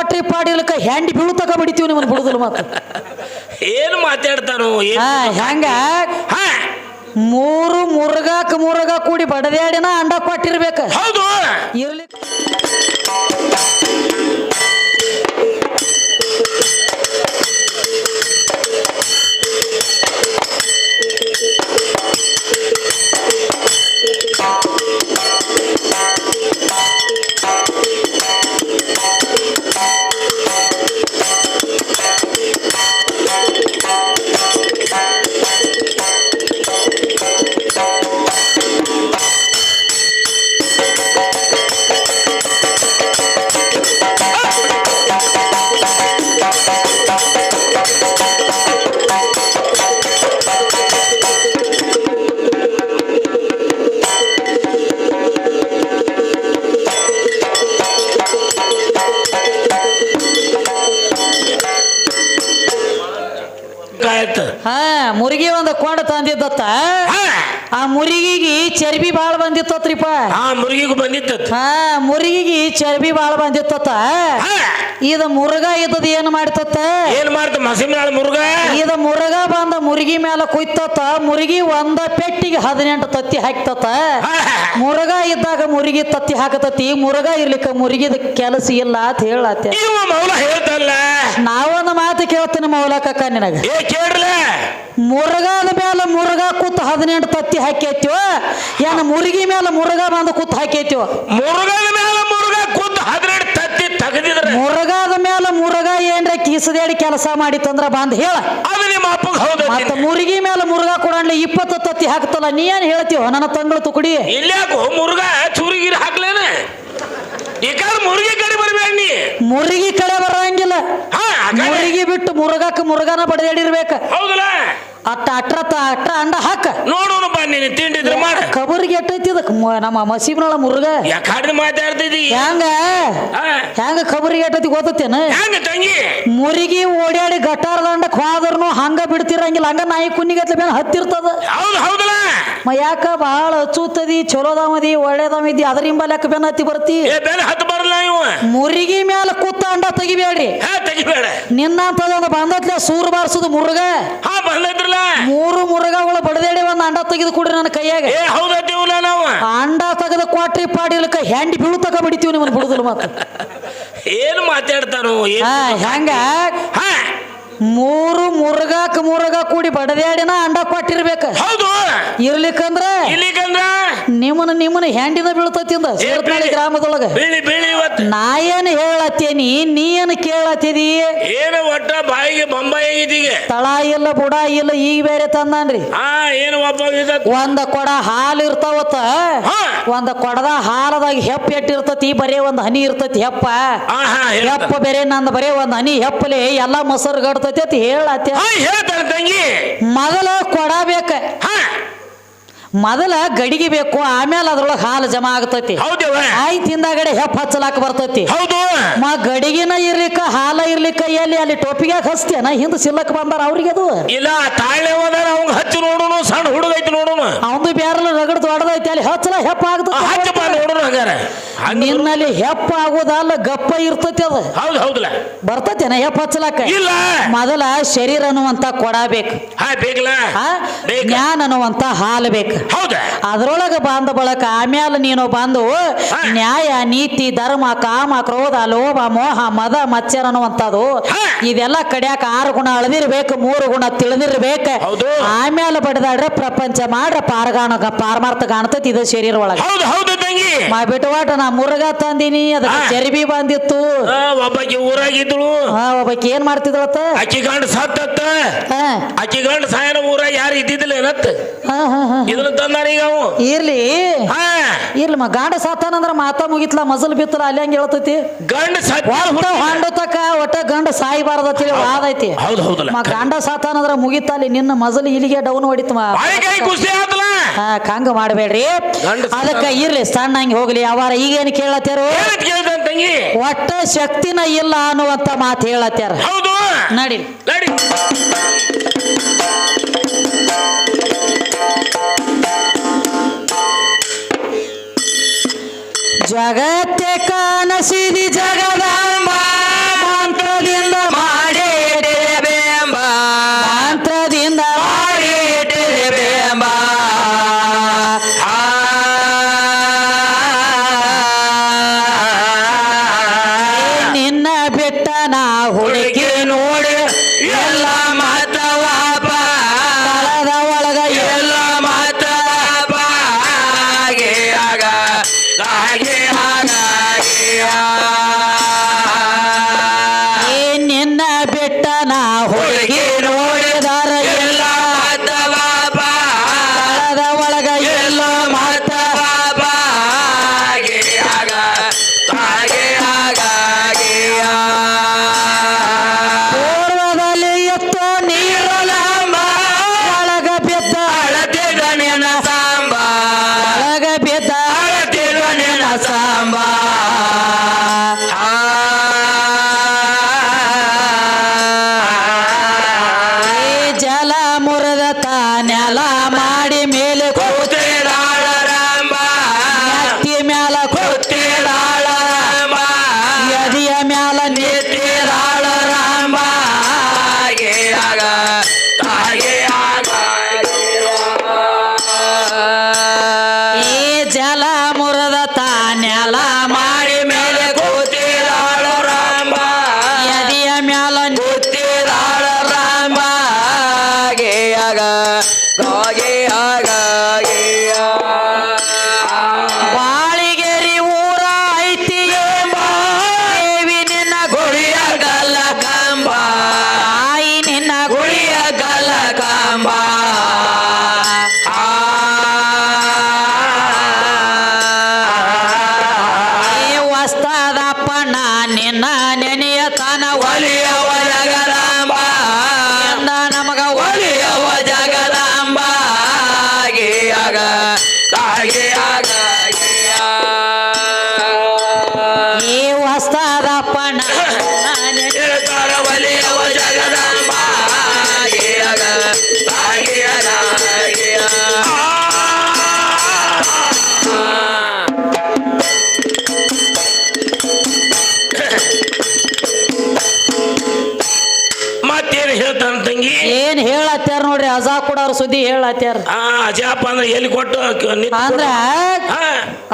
ಕ್ವಾಟ್ರಿ ಪಾಡಿಲಕ್ಕ handy ಬೀಳ್ತಕ ಬಿಡಿತೀವಿ ನಿಮ್ಮನ್ನ ಬಿಡುದಿಲ್ಲ ಮಾತು ಏನು ಮಾತಾಡ್ತಾನೋ ಏನ್ ಹಾ ಹೆಂಗ? ಹಾ. ಮೂರು ಮುರುಗಾಕ ಮುರುಗ ಕೂಡಿ ಬಡದ್ಯಾಡಿನ ಅಂಡ ಕೊಟ್ಟಿರ್ಬೇಕು. ಹೌದು. ಇರ್ಲಿ. ಹಾ ಆ ಮುರುಗಿಗೆ ಚರ್ಬಿ ಬಾಳ ಬಂದಿತ್ತತ್ರಿಪ್ಪ. ಆ ಮುರುಗಿಗೂ ಬಂದಿತ್ತು ಹಾ ಮುರುಗಿಗೆ ಚರ್ಬಿ ಬಾಳ ಬಂದಿತ್ತತ್ತ. ಇದು ಮುರುಗ ಇದ್ದದ ಏನ್ ಮಾಡ್ತತ್ತ? ಏನ್ ಮಾಡ್ತ ಮುರುಗ ಇದ ಮುರುಗ ಬಂದ ಮುರುಗಿ ಮೇಲೆ ಕುಯ್ತತ್ತ. ಮುರುಗಿ ಒಂದ ಪೆಟ್ಟಿಗೆ ಹದಿನೆಂಟು ತತ್ತಿ ಹಾಕ್ತತ್ತ. ಮುರುಗ ಇದ್ದಾಗ ಮುರುಗಿ ತತ್ತಿ ಹಾಕತತಿ ಮುರುಗ ಇರ್ಲಿಕ್ಕ ಮುರುಗಿದ ಕೆಲಸ ಇಲ್ಲ ಅಂತ ಹೇಳತ್ತೆ. ಮೌಲ ಹೇಳ್ತಲ್ಲ. ನಾವೊಂದು ಮಾತು ಕೇಳ್ತೀನಿ ಮೌಲಕಕ್ಕ ನಿನಗ. ಏ ಕೇಳ್ರಲ್ಲ. ಮುರುಗಾದ ಮೇಲೆ ಮುರುಗ ಕೂತ್ ಹದಿನೆಂಟು ತತ್ತಿ ಹಾಕೈತಿವ ಏನ ಮುರುಗಿ ಮೇಲೆ ಮುರುಗ ಬಂದು ಕೂತ್ ಹಾಕೈತಿವ ಮುರುಗದ ಮೇಲೆ ಮುರುಗ ಕೂತ್ ಹದಿನೆಂಟು ತತ್ತಿ ತೆಗೆದಿದ್ರೆ. ಮುರುಗದ ಮೇಲೆ ಮುರುಗ ಏನ್ರ ಕೀಸದೇಡಿ ಕೆಲಸ ಮಾಡಿತ್ತಂದ್ರ ಬಂದ್ ಹೇಳ. ಅದು ನಿಮ್ಮ ಅಪ್ಪಗ ಹೌದು ಮತ್ತ ಮುರುಗಿ ಮೇಲೆ ಮುರುಗ ಕೊಡಣ್ಲಿ ಇಪ್ಪತ್ತು ತತ್ತಿ ಹಾಕ್ತಲ್ಲ ನೀ ಏನ್ ಹೇಳ್ತೀವ ನನ್ನ ತಂಗಳು ತುಕುಡಿ. ಇಲ್ಯಾಕೋ ಮುರುಗ ಚೂರಿಗಿರಿ ಹಾಕ್ಲೇನ. ಈ ಕಾಲ ಮುರುಗಿ ಕಡೆ ಬರ್ಬೇಡ ನೀ. ಮುರುಗಿ ಕಡೆ ಬರಂಗಿಲ್ಲ. ಹಾ ಆ ಕಡೆ. ಮುರುಗಿ ಬಿಟ್ಟು ಮುರುಗಕ್ಕೆ ಮುರುಗನ ಬಡದೇಡಿರ್ಬೇಕು. ಹೌದಲ್ಲ? ಅಟ್ಟ ಅಟ್ರ ತ ಅಟ್ರ ಅಂಡ ಹಾಕ. ನೋಡೋಣ ನೀನು ತಿಂಡಿದ್ರೆ ಮಾಡ. ಕಬರ್ಗೆ ಎಟ್ಟೈತಿ ಇದಕ್ ಮ- ನಮ್ಮ ಮಸೀಬ್ನೊಳ ಮುರುಗ. ಯಾಕಾಡ್ದು ಮಾತಾಡ್ತಿದ್ದಿ? ಹೆಂಗ? ಹಾ. ಹೆಂಗ ಕಬರ್ಗೆ ಎಟ್ಟೈತಿ ಗೊತ್ತೇನ ಹೆಂಗ ತಂಗಿ? ಮುರುಗಿ ಓಡಾಡಿ ಗಟ್ಟಾರ ದಂಡಕ್ ಹೋದ್ರನು ಹಂಗ ಬಿಡ್ತಿರಂಗಿಲ್ಲ. ಹಂಗ ನಾಯಿ ಕುನ್ನಿಗತ್ಲೆ ಮೇಲೆ ಹತ್ತಿರ್ತದ. ಹೌದು ಹೌದಲ್ಲ ಮ ಯಾಕ ಬಹಳ ಹಚ್ಚುತ್ತದಿ ಚಲೋದಾಮದಿ ಒಳ್ಳೇದಾಮದಿ ಅದರಿಂಬ ಲೆಕ್ಕ ಬೆನ್ನ ಹತ್ತಿ ಬರ್ತಿ? ಏ ಬೆಲೆ ಹತ್ತು ಬರಲ್ಲ ಇವ? ಮುರುಗಿ ಮ್ಯಾಲ ಕೂತ ಅಂಡ ತೆಗಿಬೇಡ್ರಿ. ಹಾ ತೆಗಿಬೇಡ. ನಿನ್ನಂತದೊಂದು ಬಂದತ್ಲೆ ಸೂರು ಬಾರಿಸುದು ಮುರುಗ. ಹಾ ಬಂದೈತ್ರಲ್ಲ ಮೂರು ಮುರುಗಗಳು ಬಡದೇಡಿ ಒಂದು ಅಂಡ ತೆಗೆದು ಕೊಡ್ರಿ ನನ್ನ ಕೈಯಾಗ. ಏ ಹೌದತ್ತೀವಲ್ಲ ನಾವು? ಅಂಡ ತಗದ ಕ್ವಾಟ್ರಿ ಪಾಡಿಲಕ್ಕ ಹ್ಯಾಂಡಿ ಬೀಳು ಬಿಡಿತೀವಿ ನಿಮ್ಮನ್ನ ಬಿಡುದಿಲ್ಲ ಮಾತು ಏನ್ ಮಾತಾಡ್ತಾನೋ ಏನ್ ಹಾ ಹೆಂಗ? ಹಾ. ಮೂರು ಮುರುಗಾಕ ಮುರುಗ ಕೂಡಿ ಬಡದ್ಯಾಡಿನ ಅಂಡ ಕೊಟ್ಟಿರ್ಬೇಕ. ಹೌದು. ಇರ್ಲಿಕ್ಕಂದ್ರ ಇಲ್ಲಿಗಂದ್ರ ನಿಮ್ಮನ್ನ ನಿಮ್ಮನ್ನ ಹ್ಯಾಂಡಿನ ಬೀಳ್ತತಿಂದ ಸೇರ್ತಾಳಿ ಗ್ರಾಮದೊಳಗ. ಬೀಳಿ ಬೀಳಿ ಇವತ್ತು. ನಾ ಏನ್ ಹೇಳತ್ತೇನಿ ನೀ ಏನ್ ಕೇಳತ್ತಿದಿ? ಏನು ಒಟ್ಟ ಬಾಯಿಗೆ ಬೊಂಬಾಯಿ ತಳ ಇಲ್ಲ ಬುಡ ಇಲ್ಲ ಈಗ ಬೇರೆ ತಂದಾನ್ರಿ. ಆ ಏನು ಒಬ್ಬ ಇದ ಒಂದ ಕೊಡ ಹಾಲು ಇರ್ತಾವತ್ತ. ಹಾ. ಒಂದ ಕೊಡದ ಹಾಲದಾಗ ಹೆಪ್ಪ ಎಟ್ಟಿರ್ತತಿ ಬರೇ ಒಂದು ಹನಿ ಇರ್ತತಿ ಹೆಪ್ಪ. ಹೆಪ್ಪ ಬೇರೆ ನಂದ ಬರೇ ಒಂದು ಹನಿ ಹೆಪ್ಪಲೆ ಎಲ್ಲಾ ಮೊಸರು ಗಡ್ತತಿ ಅಂತ ಹೇಳತ್ತೆ. ಮೊದಲ ಕೊಡ ಬೇಕ ಹಾ. ಮೊದಲ ಗಡಿಗೆ ಬೇಕು ಆಮೇಲೆ ಅದ್ರೊಳಗೆ ಹಾಲು ಜಮಾ ಆಗ್ತತಿ. ಆಯ್ ಆಯ್ತು ಹಿಂದಾಗಡೆ ಹೆಪ್ಪ ಹಚ್ಚಲಾಕ ಬರ್ತೈತಿ. ಹೌದು. ಮ ಗಡಿಗಿನ ಇರ್ಲಿಕ್ಕ ಹಾಲ ಇರ್ಲಿಕ್ಕ ಎಲ್ಲಿ ಅಲ್ಲಿ ಟೋಪಿಗೆ ಹಚ್ತೇನ? ಹಿಂದ ಸಿಲ್ಲಕ್ ಬಂದಾರ ಅವ್ರಿಗೆ ಅದು ಇಲ್ಲ ತಾಳೆ ಹೋದಾರ ಅವಂಗ ಹಚ್ಚಿ ನೋಡೋಣ ಸಣ್ಣ ಹುಡುಗ ಐತಿ ನೋಡೋಣ ಅವಂದು ಬ್ಯಾರಲ್ಲ ಅಲ್ಲಿ ಹಚ್ಚಲ ಹೆಪ್ಪ ಹಚ್ಚಪ್ಪ ಆಗ್ತತಿ ನೋಡೋಣ ಹಂಗಾರ ಹಂಗ ನಿನ್ನಲ್ಲಿ ಹೆಪ್ಪ ಆಗೋದಲ್ಲ ಗಪ್ಪ ಇರ್ತತಿ ಅದು. ಹೌದು ಹೌದಲ್ಲ ಬರ್ತತೇನ ಹೆಪ್ಪ ಹಚ್ಚಲಾಕ ಇಲ್ಲ. ಮೊದಲ ಶರೀರ ಅನ್ನುವಂತ ಕೊಡಬೇಕು ಬೇಕಲ್ಲ. ಜ್ಞಾನ ಅನ್ನುವಂತ ಹಾಲು ಬೇಕು. ಹೌದ. ಅದ್ರೊಳಗ ಬಂದ ಬಳಕ ಆಮೇಲೆ ನೀನು ಬಂದು ನ್ಯಾಯ ನೀತಿ ಧರ್ಮ ಕಾಮ ಕ್ರೋಧ ಲೋಭ ಮೋಹ ಮದ ಮಚ್ಚರ ಅನ್ನುವಂಥದ್ದು ಇದೆಲ್ಲ ಕಡ್ಯಾಕ ಆರು ಗುಣ ಅಳದಿರ್ಬೇಕು ಮೂರು ಗುಣ ತಿಳಿದಿರ್ಬೇಕ. ಆಮೇಲೆ ಬಡದಾಡ್ರೆ ಪ್ರಪಂಚ ಮಾಡ್ರೆ ಪಾರಗಾಣ ಪಾರಮಾರ್ಥ ಕಾಣ್ತೈತಿ ಇದು ಶರೀರ ಒಳಗ ತಂಗಿ ಮಾ ಬಿಟ್ಟವಾಟ ನಾ ಮುರುಗ ತಂದಿನಿ ಅದಕ್ಕೆ. ಚರ್ಬಿ ಬಂದಿತ್ತು. ಒಬ್ಬಾಕಿ ಊರಾಗಿದ್ದಳು. ಹಾ ಒಬ್ಬಾಕಿ ಏನ್ ಮಾಡ್ತಿದ್ಳತ್ತ ಅಕ್ಕಿ ಗಂಡ ಸತ್ತತ್ತ. ಅಕ್ಕಿ ಗಂಡ ಸಾಯನ ಊರಾಗ ಯಾರು ಇದ್ದಿದ್ದಿಲ್ಲ ಏನತ್ತ? ಇದನ್ನ ತಂದಾನ ಈಗ ಅವು. ಇರ್ಲಿ. ಹಾ. ಇರ್ಲಿ ಮ ಗಂಡ ಸತ್ತಾನಂದ್ರ ಮಾತಾ ಮುಗಿತ್ಲ ಮಜಲ್ ಬಿತ್ತಲ ಅಲ್ಲಿ ಹಂಗ ಹೇಳ್ತೈತಿ. ಗಂಡ ಸತ್ತ ಒಟ್ಟ ಹೊಂಡ ತಕ ಒಟ್ಟ ಗಂಡ ಸಾಯ್ಬಾರ್ದತಿ ವಾದ ಐತಿ. ಹೌದು ಹೌದಲ್ಲ. ಮ ಗಂಡ ಸತ್ತಾನಂದ್ರ ಮುಗಿತ ಅಲ್ಲಿ ನಿನ್ನ ಮಜಲ್ ಇಲ್ಲಿಗೆ ಡೌನ್ ಹೊಡಿತು ಕೈ ಆತಲ್ಲ ಹಾ ಕಂಗ ಮಾಡಬೇಡ್ರಿ. ಅದಕ್ಕೆ ಇರ್ಲಿ ಸಣ್ಣ ಹಂಗೆ ಹೋಗ್ಲಿ. ಅವಾರ ಈಗೇನು ಕೇಳತ್ತಾರ ಒಟ್ಟ ಶಕ್ತಿನ ಇಲ್ಲ ಅನ್ನುವಂತ ಮಾತು ಹೇಳತ್ತಾರ ನಡಿ. ನೆಲ ಏನ್ ಹೇಳತ್ಯಾರ ನೋಡ್ರಿ ಅಜಾ ಕೊಡೋರ್ ಸುದ್ದಿ ಹೇಳತ್ಯಾರ. ಆ ಅಜಾಪ ಅಂದ್ರೆ ಎಲ್ಲಿ ಕೊಟ್ಟು ಅಂದ್ರ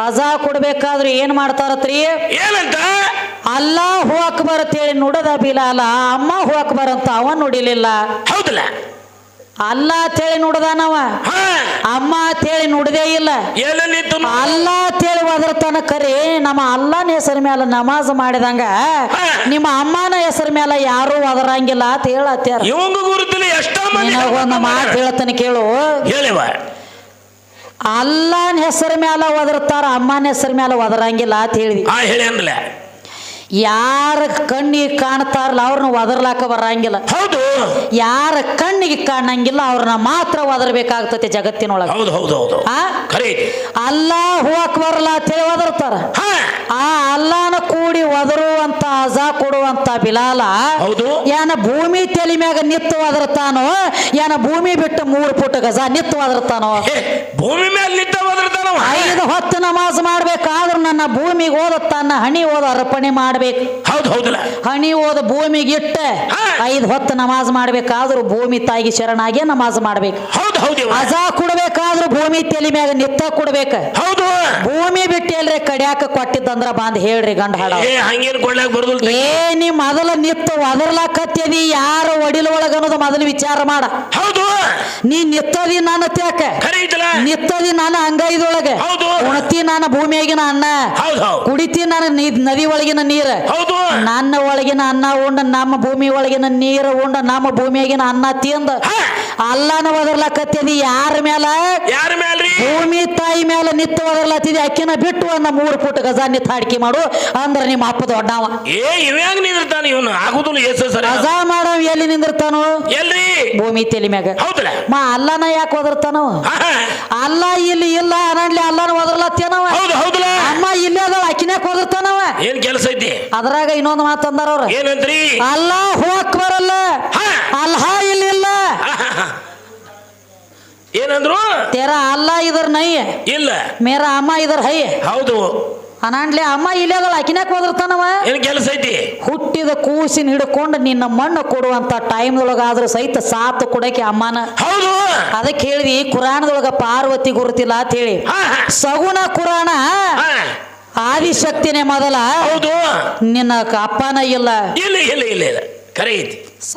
ಅಜಾ ಕೊಡ್ಬೇಕಾದ್ರೆ ಏನ್ ಮಾಡ್ತಾರತ್ರಿ? ಏನಂತ? ಅಲ್ಲ ಹೂ ಅಕ್ಬರ್ ಅಂತೇಳಿ ನುಡದ ಬಿಲಾಲ ಅಮ್ಮ ಹೂ ಅಕ್ಬರ್ ಅಂತ ಅವ ನುಡಿಲಿಲ್ಲ. ಹೌದಲ್ಲ? ಅಲ್ಲ ಅಂತೇಳಿ ನುಡ್ದಾನವ ಅಮ್ಮ ಅಂತೇಳಿ ನುಡ್ದೇ ಇಲ್ಲ. ಅಲ್ಲ ಅಂತೇಳಿ ಒದರ್ತಾನ ಕರೆ ನಮ್ಮ ಅಲ್ಲನ ಹೆಸರ ಮೇಲೆ ನಮಾಜ್ ಮಾಡಿದಂಗ ನಿಮ್ಮ ಅಮ್ಮನ ಹೆಸರ ಮೇಲೆ ಯಾರು ಒದರಂಗಿಲ್ಲ ಅಂತ ಮಂದಿ ನಿನಗೊಂದು ಮಾತು ಹೇಳ್ತಾನೆ ಕೇಳು. ಹೇಳಿವ. ಅಲ್ಲನ ಹೆಸರ ಮೇಲೆ ಒದರ್ತಾರ ಅಮ್ಮನ ಹೆಸರ ಮೇಲೆ ಒದರಂಗಿಲ್ಲ ಅಂತ ಹೇಳಿದ್ವಿ ಯಾರ ಕಣ್ಣಿಗೆ ಕಾಣ್ತಾರಲ್ಲ ಅವ್ರನ್ನ ಒದರ್ಲಾಕ ಬರಂಗಿಲ್ಲ. ಹೌದು. ಯಾರ ಕಣ್ಣಿಗೆ ಕಾಣಂಗಿಲ್ಲ ಅವ್ರನ್ನ ಮಾತ್ರ ಒದರ್ಬೇಕಾಗ್ತತಿ ಜಗತ್ತಿನೊಳಗೆ. ಹೌದು ಹೌದು ಹೌದು ಆ? ಅಲ್ಲ ಹೋಗಕ್ ಬರಲ್ಲ ಅಂತೇಳಿ ಒದರ್ತಾರ. ಹಾ. ಆ ಅಲ್ಲಾನ ಕೂಡಿ ಒದರುವಂತ ಅಜಾ ಕೊಡುವಂತ ಬಿಲಾಲ ಹೌದು. ಏನ ಭೂಮಿ ತಲೆ ಮ್ಯಾಗ ನಿತ್ತು ಒದರ್ತಾನೋ ಏನ ಭೂಮಿ ಬಿಟ್ಟು ಮೂರು ಪುಟ ಗಜ ನಿತ್ತು ಒದರ್ತಾನೋ ಭೂಮಿ ಮೇಲೆ ನಿತ್ತು ಐದು ಹೊತ್ತು ನಮಾಜ್ ಮಾಡ್ಬೇಕಾದ್ರೂ ನನ್ನ ಭೂಮಿಗೆ ಓದ ತನ್ನ ಹಣಿ ಓದ ಅರ್ಪಣೆ ಮಾಡ್ಬೇಕು. ಹೌದು ಹೌದಲ್ಲ? ಹಣಿ ಓದ ಭೂಮಿಗೆ ಇಟ್ಟ ಐದು ಹೊತ್ತು ನಮಾಜ್ ಮಾಡ್ಬೇಕಾದ್ರೂ ಭೂಮಿ ತಾಯಿಗೆ ಶರಣಾಗಿ ನಮಾಜ್ ಮಾಡ್ಬೇಕು. ಹೌದು ಹೌದು. ಅಜಾ ಭೂಮಿ ತಲೆ ಮ್ಯಾಗ ನಿತ್ತ ಕೊಡ್ಬೇಕ. ಹೌದು. ಭೂಮಿ ಬಿಟ್ಟು ಎಲ್ರಿ ಕಡ್ಯಾಕ ಕೊಟ್ಟಿದ್ದಂದ್ರ ಬಂದ್ ಹೇಳ್ರಿ ಗಂಡ ಹಾಡ. ಏ ಹಂಗೇನ್ ಕೊಡ್ಲಾಕ್ ಬರುದಿಲ್ಲ ಏ ನೀ ಮೊದಲ ನಿತ್ತ ಒದರ್ಲಾಕತ್ಯದಿ ಯಾರು ಒಡಿಲ ಒಳಗ ಅನ್ನೋದು ಮೊದಲು ವಿಚಾರ ಮಾಡ. ಹೌದು. ನೀ ನಿತ್ತದಿ ನನ್ನ ತ್ಯಾಕ ಕರೀತಲ್ಲ ನಿತ್ತದಿ ನಾನು ಅಂಗೈದೊಳಗೆ. ಹೌದು. ಉಣತಿ ನಾನು ಭೂಮಿಯಾಗಿನ ಅನ್ನ. ಹೌದು ಕುಡಿತಿ ನಾನು ನದಿ ಒಳಗಿನ ನೀರ. ಹೌದು. ನನ್ನ ಒಳಗಿನ ಅನ್ನ ಉಂಡ ನಮ್ಮ ಭೂಮಿ ಒಳಗಿನ ನೀರು ಉಂಡ ನಮ್ಮ ಭೂಮಿಯಾಗಿನ ಅನ್ನ ತಿಂದ. ಅಲ್ಲನ ಒದರ್ಲಾಕತ್ಯದಿ ಯಾರ ಮೇಲ ಯಾರ ಭೂಮಿ ತಾಯಿ ಮೇಲೆ ನಿತ್ತು ಒದರ್ಲಾತಿದಿ ಅಕ್ಕಿನ ಬಿಟ್ಟು ಒಂದ ಮೂರು ಫುಟ್ ಗಜ ನಿತ್ತ ಹಾಡಿಕೆ ಮಾಡು ಅಂದ್ರೆ ನಿಮ್ಮ ಅಪ್ಪ ದೊಡ್ಡವ ಏ ಇವ್ಯಾಂಗ ನಿಂದಿರ್ತಾನೆ? ಇವನು ಆಗುದಿಲ್ಲ ಎಸ್ ಸರಿ ಗಜ ಮಾಡವ್ ಎಲ್ಲಿ ನಿಂದಿರ್ತಾನು? ಎಲ್ರಿ? ಭೂಮಿ ತಲೆ ಮ್ಯಾಗ. ಹೌದಲ್ಲ ಮಾ ಅಲ್ಲನ ಯಾಕೆ ಒದರ್ತಾನು? ಹಾ, ಹಾ. ಅಲ್ಲ ಇಲ್ಲಿ ಇಲ್ಲ ಅನಡ್ಲಿ ಅಲ್ಲನ ಒದರ್ಲತ್ತೇನವ ಹೌದು ಹೌದಲ್ಲ ಅಮ್ಮ ಇಲ್ಲೇ ಅದ ಅಕ್ಕಿನ್ಯಾಕ ಒದರ್ತಾನವ? ಏನ್ ಕೆಲಸ ಐತಿ? ಅದ್ರಾಗ ಇನ್ನೊಂದು ಮಾತಂದಾರ ಅವ್ರ. ಏನಂತ್ರಿ? ಅಲ್ಲ ಹೋಗಕ್ ಬರಲ್ಲ. ಅಲ್ಲ ಇಲ್ಲಿ ಇಲ್ಲ. ಏನಂದ್ರು? ತೇರಾ ಅಲ್ಲ ಇದರ ನೈ. ಇಲ್ಲ. ಮೇರ ಅಮ್ಮ ಇದರ ಹೈ. ಹೌದು. ಅನಾಂಡ್ಲೆ ಅಮ್ಮ ಇಲ್ಲದಳ ಅಕಿನಾಕ್ ಹೋದಿರ್ತಾನವ ಏನ್ ಕೆಲಸ ಐತಿ? ಹುಟ್ಟಿದ ಕೂಸಿನ ಹಿಡ್ಕೊಂಡು ನಿನ್ನ ಮಣ್ಣು ಕೊಡುವಂತ ಟೈಮ್ದೊಳಗ ಆದ್ರೂ ಸಹಿತ ಸಾತ್ ಕೊಡಕ್ಕೆ ಅಮ್ಮನ. ಹೌದು. ಅದಕ್ಕೆ ಹೇಳಿದಿ ಕುರಾಣದೊಳಗ ಪಾರ್ವತಿ ಗುರುತಿಲ್ಲ ಅಂತ ಹೇಳಿ. ಸಗುಣ ಕುರಾಣ ಆದಿಶಕ್ತಿನೇ ಮೊದಲ. ಹೌದು. ನಿನ್ನ ಅಪ್ಪನ ಇಲ್ಲ. ಇಲ್ಲ ಇಲ್ಲ ಇಲ್ಲ ಇಲ್ಲ.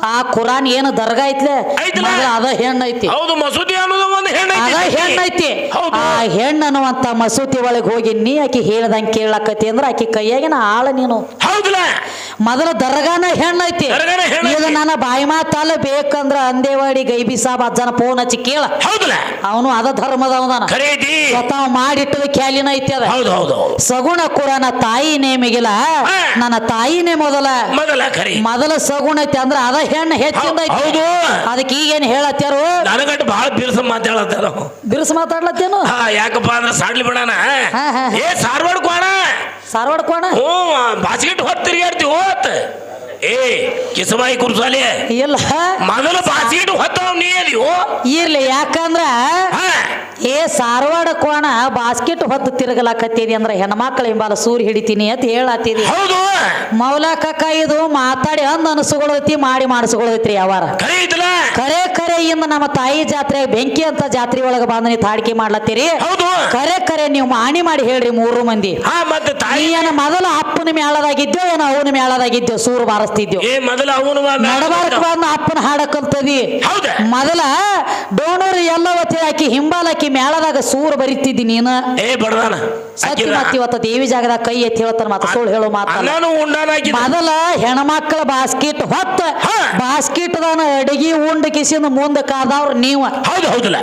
ಆ ಕುರಾನ್ ಏನು ದರ್ಗಾ ಐತ್ಲೆ? ಅದ ಹೆಣ್ಣು ಐತಿ. ಹೌದು ಮಸೂದಿ ಅನ್ನೋದು ಒಂದು ಹೆಣ್ಣು ಅದ. ಹೆಣ್ಣು ಐತಿ. ಆ ಹೆಣ್ಣು ಅನ್ನುವಂತ ಮಸೂತಿ ಒಳಗೆ ಹೋಗಿ ನೀ ಆಕಿ ಹೇಳ್ದಂಗೆ ಕೇಳಕತಿ ಅಂದ್ರೆ ಆಕಿ ಕೈಯಾಗಿನ ಆಳ ನೀನು. ಹೌದಲ್ಲ? ಮೊದಲ ದರ್ಗಾನ ಹೆಣ್ಣೈತಿ. ದರ್ಗಾನ ಈಗ ಐತಿ. ನನ್ನ ಬಾಯಿ ಮಾತಲ್ಲ ಬೇಕಂದ್ರ ಅಂದೇವಾಡಿ ಗೈಬಿ ಸಾಬ್ ಅಜ್ಜನ ಫೋನ್ ಹಚ್ಚಿ ಕೇಳ. ಹೌದಲ್ಲ? ಅವನು ಅದ ಧರ್ಮದ ಅವನ. ಸ್ವತಃ ಮಾಡಿಟ್ಟದ ಕ್ಯಾಲಿನ ಐತಿ ಅದ. ಹೌದು ಹೌದು ಹೌದು. ಸಗುಣ ಕುರನ ತಾಯಿ ನೇಮಿಗಿಲ್ಲ ಹಾ. ನನ್ನ ತಾಯಿನೇ ಮೊದಲ. ಮೊದಲ ಖರೆ. ಮೊದಲ ಸಗುಣ ಐತಿ ಅಂದ್ರ ಅದ ಹೆಣ್ಣು ಹೆಚ್ಚಿಂದ ಐತಿ. ಹೌದು. ಅದಕ್ಕೆ ಈಗೇನ್ ಹೇಳತ್ತಾರು ನನಗಟ್ಟು ಬಹಳ ಬಿರುಸ ಮಾತಾಡತ್ತಾರ ಬಿರುಸು ಮಾತಾಡ್ಲತ್ತೇನು? ಹಾ ಯಾಕಪ್ಪ ಅಂದ್ರೆ ಸಾಡ್ಲಿ ಬಿಡಣ. ಹಾ, ಹಾ. ಏ ಸಾರ್ವಾಡ್ ಕೋಣ ಸಾರವಾಡ ಕೋಣ ಹ್ಞೂ ಬಾಸ್ಕೆಟ್ ಹೊತ್ತು ತಿರುಗಾಡ್ತಿ ಹೋತ್. ಏ ಕಿಸಬಾಯಿ ಕುರ್ಸಾಲಿ. ಇಲ್ಲ ಮೊದಲು ಬಾಸ್ಕೆಟ್ ಹೊತ್ತವ್ ನೀ ಅದಿಯೋ ಇರ್ಲಿ ಯಾಕಂದ್ರ ಏ ಸಾರವಾಡ ಕೋಣ ಬಾಸ್ಕೆಟ್ ಹೊತ್ತು ತಿರುಗಲಾಕತ್ತೀರಿ ಅಂದ್ರ ಹೆಣ್ಮಕ್ಳ ಹಿಂಬಾಲ ಸೂರ್ ಹಿಡಿತೀನಿ ಅಂತ ಹೇಳತ್ತೀರಿ ಹೌದು. ಇದು ಮಾತಾಡಿ ಅಂದ್ ಅನಸುಗಳೈತಿ ಮಾಡಿ ಮಾಡಿಸ್ಕೊಳೈತ್ರಿ ಯಾವಾರ. ಕರೆ ಕರೆ ಇಂದ ನಮ್ಮ ತಾಯಿ ಜಾತ್ರೆ ಬೆಂಕಿ ಅಂತ ಜಾತ್ರೆ ಒಳಗ ಬಂದ ನೀವು ತಾಡಿಕೆ ಮಾಡ್ಲತ್ತೀರಿ. ಹೌದು. ಕರೆ ಕರೆ ನೀವು ಮಾಣಿ ಮಾಡಿ ಹೇಳ್ರಿ ಮೂರು ಮಂದಿ. ಮೊದಲು ಮತ್ತೆ ನೀ ಏನ ಮೊದಲ ಅಪ್ಪನ ಮೇಳದಾಗಿದ್ದೋ ಏನೋ ಅವನ ಮೇಳದಾಗಿದ್ದೋ ಸೂರು ಬಾರಿಸ್ತಿದ್ಯೋ ಏ ಮೊದಲು ಅವನು ನಡಬಾರಕ ಬಂದ ಅಪ್ಪನ ಹಾಡ ಕಲ್ತದಿ ಮೊದಲ ಡೋಣೂರು ಎಲ್ಲ ಒತ್ತಿ ಹಾಕಿ ಹಿಂಬಾಲಾಕಿ ಮೇಳದಾಗ ಸೂರು ಬರಿತಿದ್ದಿ ನೀನು? ಏ ಬಡದಾನ. ಸತ್ಯ ಮತ್ ಇವತ್ತ ದೇವಿ ಜಾಗದಾಗ ಕೈ ಎತ್ತಿ ಹೇಳ್ತಾನ ಮಾತು ಸುಳ್ಳು ಹೇಳೋ ಮಾತು ಮೊದಲ ಹೆಣ್ಮಕ್ಳ ಬಾಸ್ಕೆಟ್ ಹೊತ್ತ. ಬಾಸ್ಕೆಟ್ ದಾನ ಅಡಿಗೆ ಉಂಡ ಕಿಸಿಂದ ಮುಂದೆ ಕಾದವ್ರ ನೀವ. ಹೌದು ಹೌದಲ್ಲ.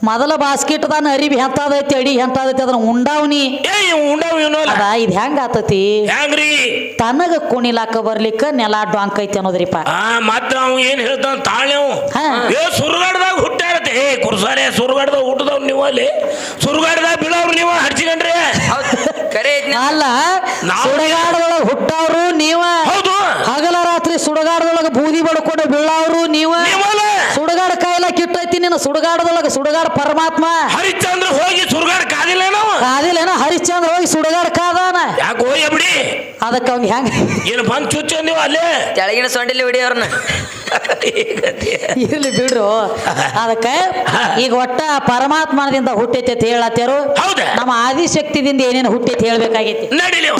ಮೊದಲ ಬಾಸ್ಕೆಟ್ದಾನ ಅರಿಬಿ ಹೆಂತಾದೈತಿ ಅಡಿ ಹೆಂತಾದೈತಿ ಅದನ್ನ ಉಂಡಾವ್ನಿ. ಅದ ಇದು ಹೆಂಗ ಆತತಿ? ಹೆಂಗ್ರಿ? ತನಗ ಕುಣಿಲಾಕ ಬರ್ಲಿಕ್ಕ ನೆಲ ಡಾಂಕ್ ಐತಿ ಅನ್ನೋದ್ರಿಪ್ಪ ಆ ಮಾತ್ರ ಅವ್ ಏನ್ ಹೇಳ್ತಾನ ತಾಳೆವು ಹಾ. ಏ ಸುರ್ಗಾಡ್ದಾಗ ಹುಟ್ಟಾರತ್ತೆ ಏ ಕುರ್ಸಾರೆ ಸುರ್ಗಾಡ್ದಾಗ ಹುಟ್ಟದವ್ ನೀವು ಅಲ್ಲಿ? ಸುರ್ಗಾಡ್ದಾಗ ಬೀಳವ್ರು ನೀವು ಹಡ್ಸಿಕೊಂಡ್ರಿ ಹೌದು ಕರೆ ಐತ್ನ. ಅಲ್ಲ ನಾವು- ಸುಡಗಾಡದೊಳಗ ಹುಟ್ಟವ್ರು ನೀವ. ಹೌದು. ಹಗಲ ರಾತ್ರಿ ಸುಡಗಾಡದೊಳಗ ಬೂದಿ ಬಡ್ಕೊಂಡು ಬೀಳವ್ರು ನೀವ ಕಿಟ್ಟೈತಿ ಸುಡುಗಾಡದೊಳಗ ಸುಡಗಾಡ ಪರಮಾತ್ಮ. ಹರಿಶ್ಚಂದ್ರ ಹೋಗಿ ಸುಡುಗಾಡ ಕಾದಿಲ್ಲೇನೋ ಕಾದಿಲ್ಲೇನೋ ಹರಿಶ್ಚಂದ್ರ ಹೋಗಿ ಸುಡಗಾಡ ಕಾದಾನ. ಯಾಕೆ ಹೋಗಿ ಬಿಡಿ? ಅದಕ್ಕ ಅವ್ನ್ ಹೆಂಗ? ಏನು ಬಂದ್ ಚುಚ್ಚ ನೀವು ಅಲ್ಲೇ? ಕೆಳಗಿನ ಸೊಂಡಿಲಿ ಅವ್ರನ್ನ ಇಲ್ಲಿ ಬಿಡ್ರು. ಅದಕ್ಕೆ ಈಗ ಒಟ್ಟ ಪರಮಾತ್ಮನದಿಂದ ಹುಟ್ಟೈತೆ ಅಂತ ಹೇಳತ್ತೇರು ಹೌದಾ? ನಮ್ಮ ಆದಿಶಕ್ತಿದಿಂದ ಏನೇನು ಹುಟ್ಟೈತೆ ಹೇಳ್ಬೇಕಾಗೈತಿ. ನಡಿ ನೀವು